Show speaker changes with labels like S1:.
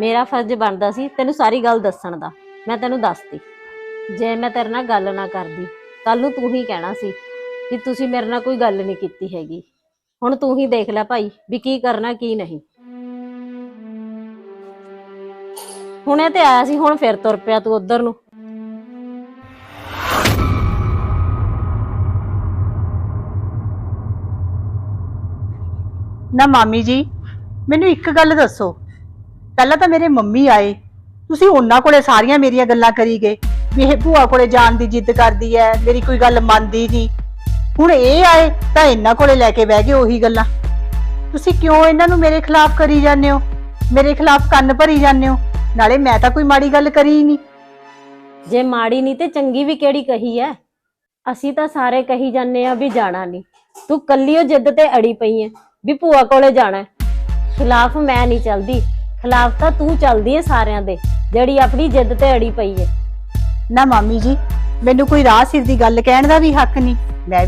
S1: ਮੇਰਾ ਫਰਜ਼ ਬਣਦਾ ਸੀ ਤੈਨੂੰ ਸਾਰੀ ਗੱਲ ਦੱਸਣ ਦਾ। ਮੈਂ ਤੈਨੂੰ ਦੱਸਤੀ। ਜੇ ਮੈਂ ਤੇਰੇ ਨਾਲ ਗੱਲ ਨਾ ਕਰਦੀ ਕੱਲ ਨੂੰ ਤੂੰ ਹੀ ਕਹਿਣਾ ਸੀ ਕਿ ਤੁਸੀਂ ਮੇਰੇ ਨਾਲ ਕੋਈ ਗੱਲ ਨਹੀਂ ਕੀਤੀ ਹੈਗੀ। ਹੁਣ ਤੂੰ ਹੀ ਦੇਖ ਲੈ ਭਾਈ ਵੀ ਕੀ ਕਰਨਾ, ਕੀ ਨਹੀਂ। ਹੁਣੇ ਤੇ ਆਇਆ ਸੀ, ਹੁਣ ਫਿਰ ਤੁਰ ਪਿਆ ਤੂੰ ਉਧਰ ਨੂੰ।
S2: ਨਾ ਮਾਮੀ ਜੀ, ਮੈਨੂੰ ਇੱਕ ਗੱਲ ਦੱਸੋ। ਪਹਿਲਾਂ ਤਾਂ ਮੇਰੇ ਮੰਮੀ ਆਏ। ਤੁਸੀਂ ਉਹਨਾਂ ਕੋਲੇ ਸਾਰੀਆਂ ਮੇਰੀਆਂ ਗੱਲਾਂ ਕਰੀ ਗਏ। ਵੀ ਇਹ ਭੂਆ ਕੋਲੇ ਜਾਣ ਦੀ ਜਿੱਦ ਕਰਦੀ ਐ, ਮੇਰੀ ਕੋਈ ਗੱਲ ਮੰਨਦੀ ਨਹੀਂ। ਹੁਣ ਇਹ ਆਏ ਤਾਂ ਇਹਨਾਂ ਕੋਲੇ ਲੈ ਕੇ ਬਹਿ ਗਏ ਉਹੀ ਗੱਲਾਂ। ਤੁਸੀਂ ਕਿਉਂ ਇਹਨਾਂ ਨੂੰ ਮੇਰੇ ਖਿਲਾਫ ਕਰੀ ਜਾਂਦੇ ਹੋ? ਮੇਰੇ ਖਿਲਾਫ ਕੰਨ ਭਰੀ ਜਾਂਦੇ ਹੋ? ਨਾਲੇ ਮੈਂ ਤਾਂ ਕੋਈ ਮਾੜੀ ਗੱਲ ਕਰੀ ਹੀ ਨਹੀਂ
S1: ਜੇ ਮਾੜੀ ਨਹੀਂ ਤੇ ਚੰਗੀ ਵੀ ਕਿਹੜੀ ਕਹੀ ਐ? ਅਸੀਂ ਤਾਂ ਸਾਰੇ ਕਹੀ ਜਾਂਦੇ ਆ ਵੀ ਜਾਣਾ ਨਹੀਂ ਤੂੰ ਕੱਲੀ ਉਹ ਜਿੱਦ ਤੇ ਅੜੀ ਪਈ ਐ ਵੀ ਭੂਆ ਕੋਲੇ ਜਾਣਾ ਖਿਲਾਫ ਮੈਂ ਨਹੀਂ ਚੱਲਦੀ। ਖਿਲਾਫ ਤਾਂ ਤੂੰ ਚੱਲਦੀ ਏ ਸਾਰਿਆਂ ਦੇ, ਜਿਹੜੀ ਆਪਣੀ ਜਿੱਦ ਤੇ ਅੜੀ ਪਈ ਐ
S2: ਨਾ ਮਾਮੀ ਜੀ, ਮੈਨੂੰ ਕੋਈ ਰਾਹ ਸਿਰ ਦੀ ਗੱਲ ਕਹਿਣ ਦਾ ਵੀ ਹੱਕ ਨਹੀਂ। ਮੈਂ ਵੀ